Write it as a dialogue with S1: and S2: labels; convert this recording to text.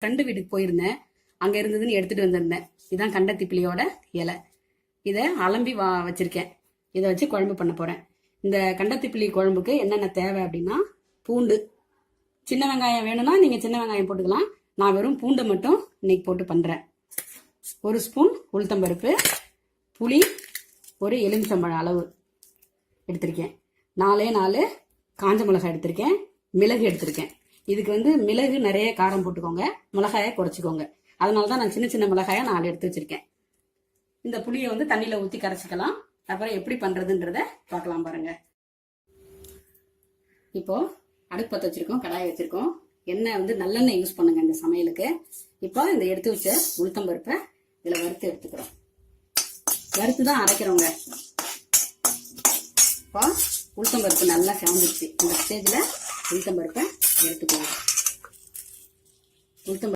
S1: Friend வீட்டுக்கு போயிருந்தேன். அங்க இருந்ததுன்னு எடுத்துட்டு வந்திருந்தேன். இதான் கண்டத்திப்பிலியோட இலை. இதை அலம்பி வா வச்சிருக்கேன். இதை வச்சு குழம்பு பண்ண போறேன். இந்த கண்டத்திப்பிலி குழம்புக்கு என்னென்ன தேவை அப்படின்னா பூண்டு. சின்ன வெங்காயம் வேணும்னா நீங்க சின்ன வெங்காயம் போட்டுக்கலாம். நான் வெறும் பூண்டை மட்டும் இன்னைக்கு போட்டு பண்றேன். ஒரு ஸ்பூன் உளுத்தம்பருப்பு புளி ஒரு எலுமிச்சம்பழம் அளவு எடுத்திருக்கேன். நாலே நாலு காஞ்ச மிளகாய் எடுத்திருக்கேன். மிளகு எடுத்திருக்கேன். இதுக்கு வந்து மிளகு நிறைய காரம் போட்டுக்கோங்க. மிளகாயை குறைச்சிக்கோங்க. அதனால தான் நான் சின்ன சின்ன மிளகாயை நாலு எடுத்து வச்சிருக்கேன். இந்த புளியை வந்து தண்ணியில் ஊற்றி கரைச்சிக்கலாம். அப்புறம் எப்படி பண்ணுறதுன்றத பார்க்கலாம் பாருங்க. இப்போ அடுப்பு பற்ற வச்சிருக்கோம் கடாயை வச்சிருக்கோம். எண்ணெய் வந்து நல்லெண்ணெய் யூஸ் பண்ணுங்க இந்த சமையலுக்கு. இப்போ இந்த எடுத்து வச்ச உளுத்தம் பருப்பை இதில் வறுத்து எடுத்துக்கிறோம். வறுத்து தான் அரைக்கிறோங்க. இப்போ உளுத்தம் பருப்பு நல்லா செவந்துருச்சு. இந்த ஸ்டேஜில் உளுத்தம் பருப்பை எடுத்துக்கோங்க.